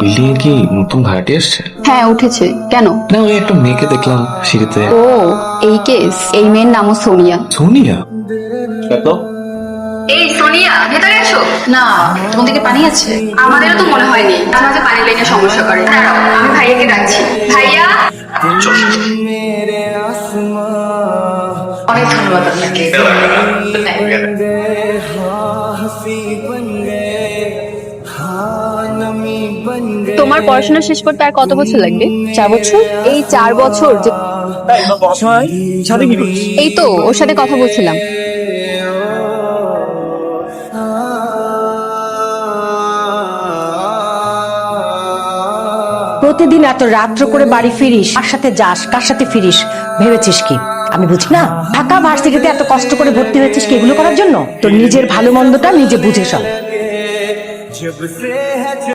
Building এ কি নতুন ভাড়াটি আসছে হ্যাঁ উঠেছে। কেন? না ওই একটা মেয়েকে দেখলাম সিঁড়িতে। ও এই কেস। এই মেয়ের নামও সোনিয়া। সোনিয়া? এত এই সোনিয়া ভেতরে এসো। না তোমাদের কি পানি আছে? আমাদেরও তো মনে হয়নি। তার মাঝে পানি লাইনে সমস্যা করে। দাঁড়াও আমি ভাইয়াকে ডাকছি। ভাইয়া? অনেক ধন্যবাদ আপনাকে। তোমার পড়াশোনা শেষ করতে আর কত বছর লাগবে? চার বছর? এই চার বছর যে এই তো ওর সাথে কথা বলছিলাম। প্রতিদিন এত রাত্র করে বাড়ি ফিরিস কার সাথে যাস কার সাথে ফিরিস? ভেবেছিস কি? আমি বুঝি না? ঢাকা ভার্সিটিতে এত কষ্ট করে ভর্তি হয়েছিস কি এগুলো করার জন্য? তোর নিজের ভালো মন্দটা নিজে বুঝে সব